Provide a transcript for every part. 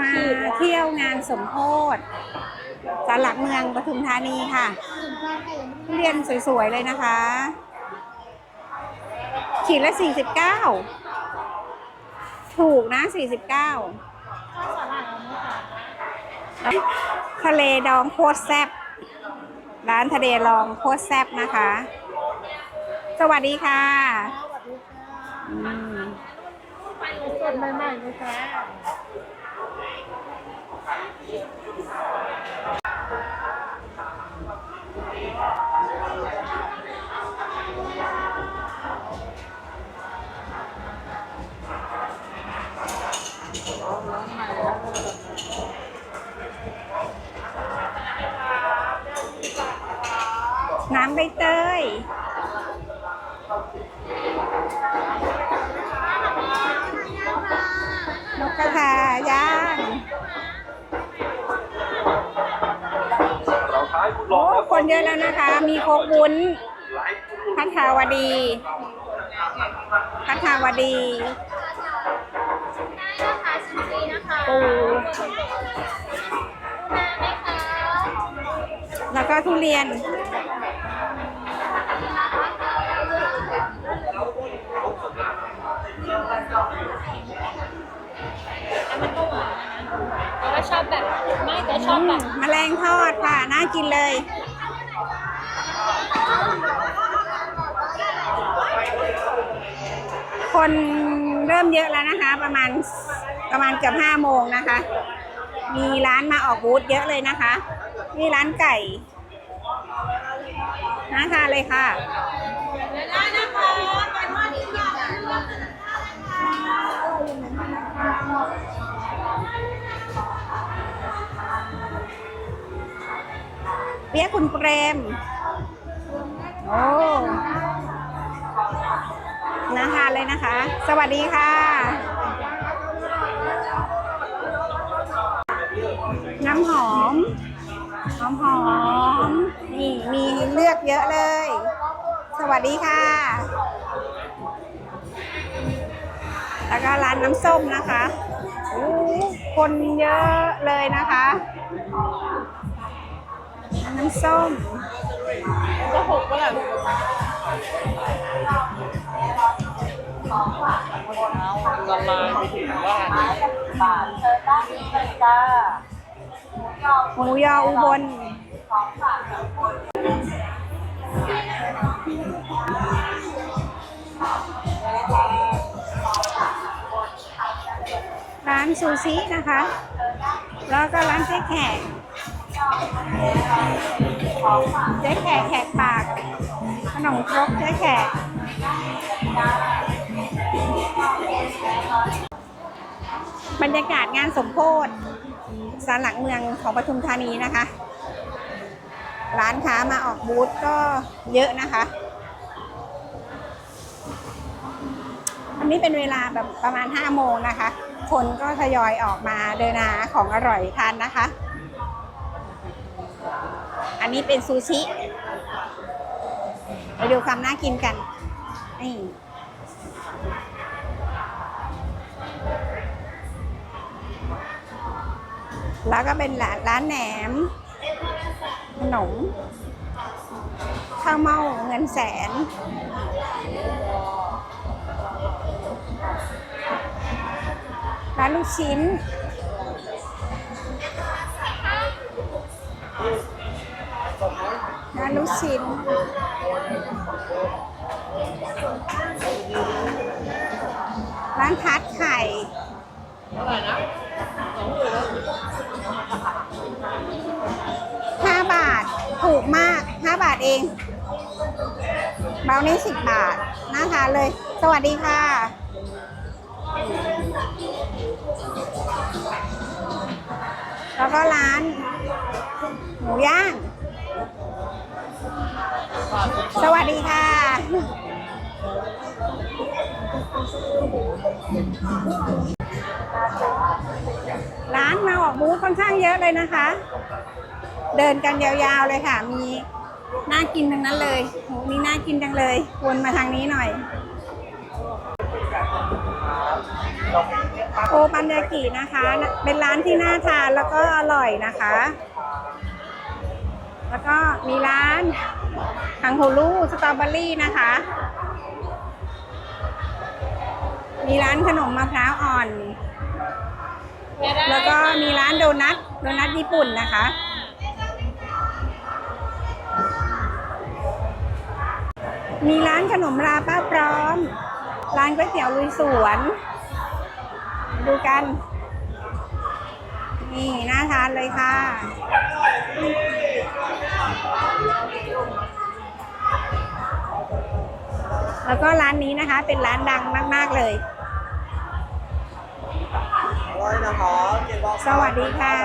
มาเที่ยวงานสมโพธิศาลหลักเมืองปทุมธานีค่ะทุเรียนสวยๆเลยนะคะ ขีดละ 49 ถูกนะ 49 ทะเลดองโคตรแซ่บร้านทะเลลองโคตรแซ่บนะคะ สวัสดีค่ะอืมสดใหม่ๆนะคะ น้ำใบเตย คุณลโอ้องคนเยอะแล้วนะคะ มีโคกวุ้นไลฟ์พัทาวดี พัทาวดีได้นะคะชิมฟรีนะคะปูมาไหมคะแล้วก็ทุเรียนแต่ว่าชอบแบบไม่แต่ชอบแบบแมลงทอดค่ะ น่ากินเลย คนเริ่มเยอะแล้วนะคะ ประมาณประมาณเกือบห้าโมงนะคะ มีร้านมาออกบูธเยอะเลยนะคะ นี่ร้านไก่น่าทานเลยค่ะได้นะคะไปทอดอีกอย่างเปียกคุณเปรม โอ้ น่าทานเลยนะคะ สวัสดีค่ะ น้ำหอม หอมหอมนี่มีเลือกเยอะเลย สวัสดีค่ะ แล้วก็ร้านน้ำส้มนะคะโอ้คนเยอะเลยนะคะน้ำส้มจะหกก็แบบ ละลายไปถึงว่าหมูยออุบลร้านซูชินะคะ แล้วก็ร้านเจ๊แขกเจ๊แขกแขกปาก ขนมครกเจ๊แขก บรรยากาศงานสมโพธิศาลหลักเมืองของปทุมธานีนะคะ ร้านค้ามาออกบูธก็เยอะนะคะ อันนี้เป็นเวลาแบบประมาณ 5 โมงนะคะ คนก็ทยอยออกมาเดินหาของอร่อยทานนะคะ อันนี้เป็นซูชิ ไปดูความน่ากินกันนี่ แล้วก็เป็นร้านร้านแหนม ขนม ข้าวเม่าเงินแสน ร้านลูกชิ้น ร้านลูกชิ้นร้านทัดไข่ห้า กมากห้าบาทเอง เบานี้สิบบาทน่าทานเลย สวัสดีค่ะ แล้วก็ร้าน หมูย่าง สวัสดีค่ะ ร้านมาออกบูธค่อนข้างเยอะเลยนะคะ เดินกันยาวๆเลยค่ะ มีน่ากินทั้งนั้นเลยโหมีน่ากินจังเลย วนมาทางนี้หน่อย โอปันยากินะคะ เป็นร้านที่น่าทานแล้วก็อร่อยนะคะ แล้วก็มีร้านคังฮูลูสตรอเบอรี่นะคะ มีร้านขนมมะพร้าวอ่อน แล้วก็มีร้านโดนัท โดนัทญี่ปุ่นนะคะ มีร้านขนมราป้าพร้อม ร้านก๋วยเตี๋ยวลุยสวน ดูกัน นี่น่าทานเลยค่ะ แล้วก็ร้านนี้นะคะ เป็นร้านดังมาก ๆ เลยร้อยนะครับเจ็ดบาทสวัสดีค่ะ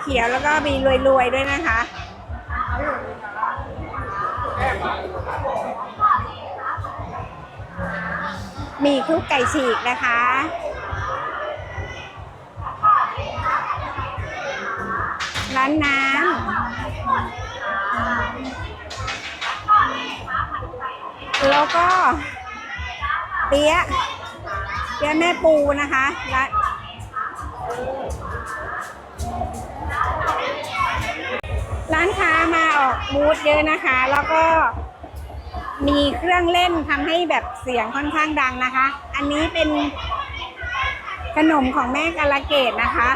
เขียวแล้วก็มีรวยๆด้วยนะคะมีคลุกไก่ฉีกนะคะ ร้านน้ำ แล้วก็เปี๊ยะเปี๊ยะแม่ปูนะคะร้าน ร้านค้ามาออกบูธเยอะนะคะ แล้วก็มีเครื่องเล่นทำให้แบบเสียงค่อนข้างดังนะคะ อันนี้เป็นขนมของแม่กาลเกตนะคะ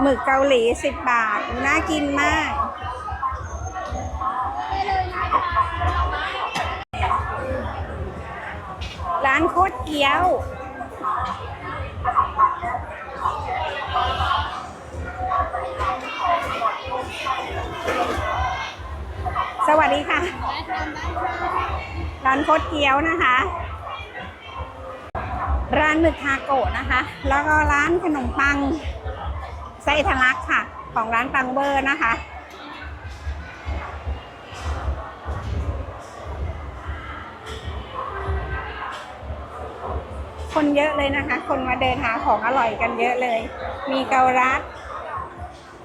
หมึกเกาหลีสิบบาท น่ากินมากานโคตรเกี๊ยว สวัสดีค่ะ ร้านโคตรเกี๊ยวนะคะ ร้านหมึกทาโกะนะคะ แล้วก็ร้านขนมปังไส้ทะลักค่ะ ของร้านปังเบอร์นะคะ คนเยอะเลยนะคะ คนมาเดินหาของอร่อยกันเยอะเลย มีเกาลัด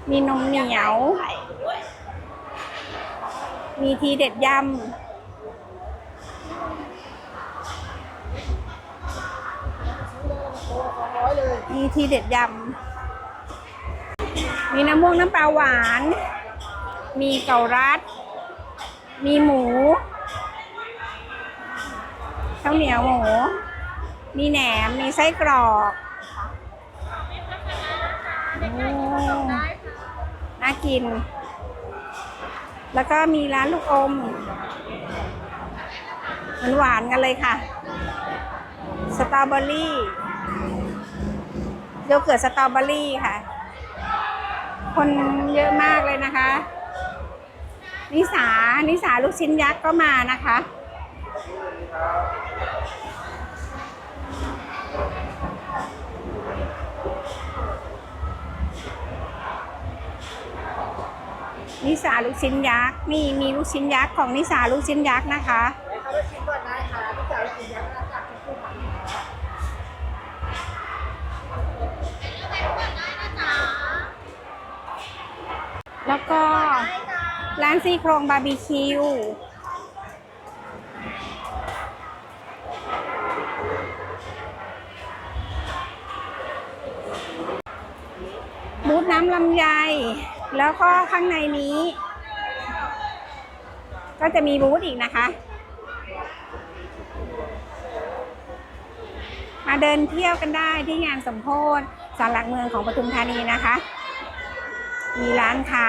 มีนมเหนียว มีทีเด็ดยำมีทีเด็ดยำ มีน้ำม่วงน้ำปลาหวาน มีเกาลัด มีหมูข้าวเหนียวหมู มีแหนม มีไส้กรอกโอ้น่ากิน แล้วก็มีร้านลูกอมมันหวานกันเลยค่ะ สตรอเบอรี่โยเกิร์ตสตรอเบอรี่ค่ะ คนเยอะมากเลยนะคะ นิสา นิสาลูกชิ้นยักษ์ก็มานะคะ นิสาลูกชิ้นยักษ์นี่มีลูกชิ้นยักษ์ของนิสาลูกชิ้นยักษ์นะคะแล้วก็ร้านซี่โครงบาร์บีคิวบูธน้ำลำไย แล้วก็ข้างในนี้ ก็จะมีบูธอีกนะคะ มาเดินเที่ยวกันได้ที่งานสมโพธิสารหลักเมืองของปทุมธานีนะคะ มีร้านค้า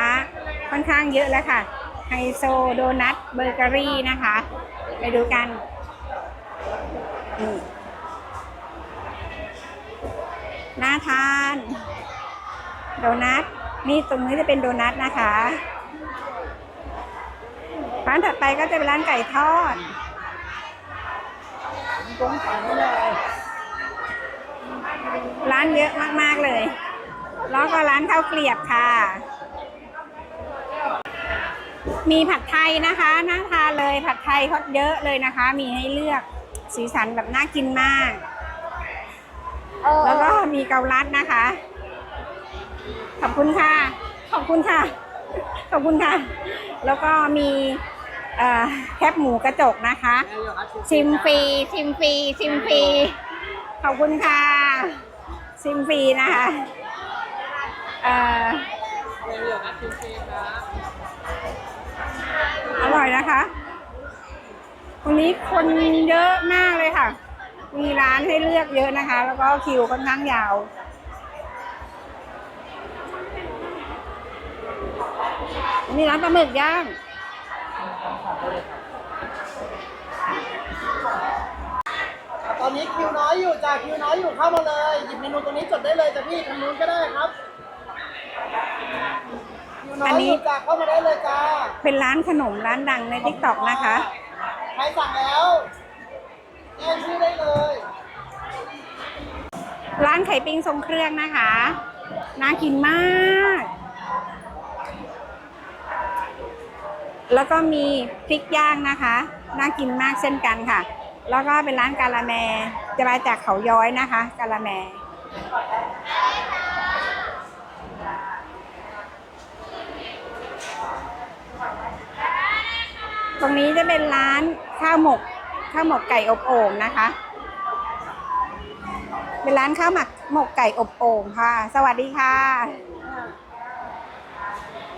ค่อนข้างเยอะแล้วค่ะ ไฮโซโดนัทเบเกอรี่นะคะ ไปดูกันน่าทาน โดนัท นี่ตรงนี้จะเป็นโดนัทนะคะ ร้านถัดไปก็จะเป็นร้านไก่ทอดร้านเยอะมากๆเลย แล้วก็ร้านข้าวเกลียบค่ะ มีผัดไทยนะคะน่าทานเลยผัดไทยเขาเยอะเลยนะคะ มีให้เลือกสีสันแบบน่ากินมาก แล้วก็มีเกาลัดนะคะ ขอบคุณค่ะ ขอบคุณค่ะ ขอบคุณค่ะ แล้วก็มีแคบหมูกระจกนะคะ ชิมฟรีชิมฟรีชิมฟรีขอบคุณค่ะ ชิมฟรีนะคะเอ่ออร่อยนะคะตรงนี้คนเยอะมากเลยค่ะ มีร้านให้เลือกเยอะนะคะ แล้วก็คิวค่อนข้างยาว มีร้านปลาหมึกย่าง ตอนนี้คิวน้อยอยู่จ้ะคิวน้อยอยู่เข้ามาเลย หยิบเมนูตรงนี้จดได้เลยจ้ะพี่ทางนู้นก็ได้ครับคิวน้อยอยู่จ้ะเข้ามาได้เลยจ้าเป็นร้านขนมร้านดังในทิกตอกนะคะ ใครสั่งแล้วแจ้งชื่อได้เลยร้านไข่ปิ้งทรงเครื่องนะคะ น่ากินมาก แล้วก็มีพริกย่างนะคะ น่ากินมากเช่นกันค่ะ แล้วก็เป็นร้านกาละแมจะมาจากเขาย้อยนะคะ กาละแมตรงนี้จะเป็นร้านข้าวหมกข้าวหมกไก่อบโอ่งนะคะ เป็นร้านข้าวหมักหมกไก่อบโอ่งค่ะ สวัสดีค่ะ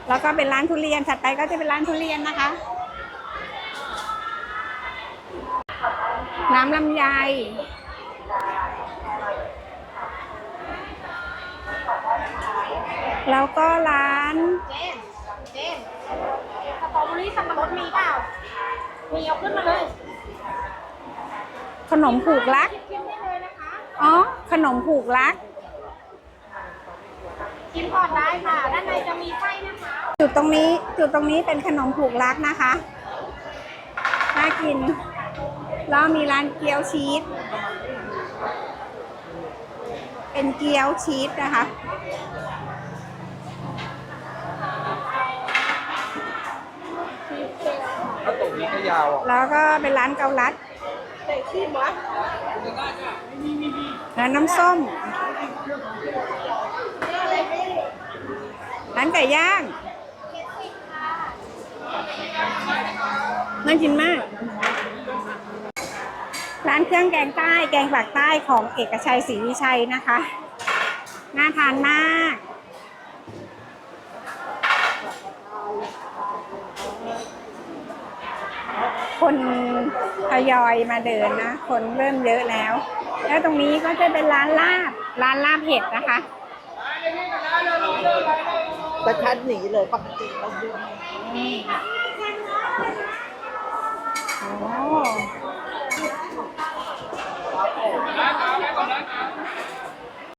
แล้วก็เป็นร้านทุเรียนถัดไปก็จะเป็นร้านทุเรียนนะคะ น้ำลำไยแล้วก็ร้านเจนเจนสตรอเบอรี่สับปะรดมีเปล่า มีเอาขึ้นมาเลย ขนมผูกรักชิมได้เลยนะคะอ๋อ ขนมผูกรัก ชิมก่อนได้ค่ะ ด้านในจะมีไส้นะคะ จุดตรงนี้จุดตรงนี้เป็นขนมผูกรักนะคะ น่ากิน แล้วมีร้านเกี๊ยวชีส เป็นเกี๊ยวชีสนะคะ ถ้าตรงนี้ก็ยาวอะแล้วก็เป็นร้านเกาลัดเด็กชิมวะร้านน้ำส้ม ร้านไก่ย่างน่ากินมาก ร้านเครื่องแกงใต้แกงปากใต้ของเอกชัยศรีวิชัยนะคะ น่าทานมาก คนทยอยมาเดินนะ คนเริ่มเยอะแล้ว แล้วตรงนี้ก็จะเป็นร้านลาบ ร้านลาบเห็ดนะคะ แต่คันหนีเลยปกติเราดู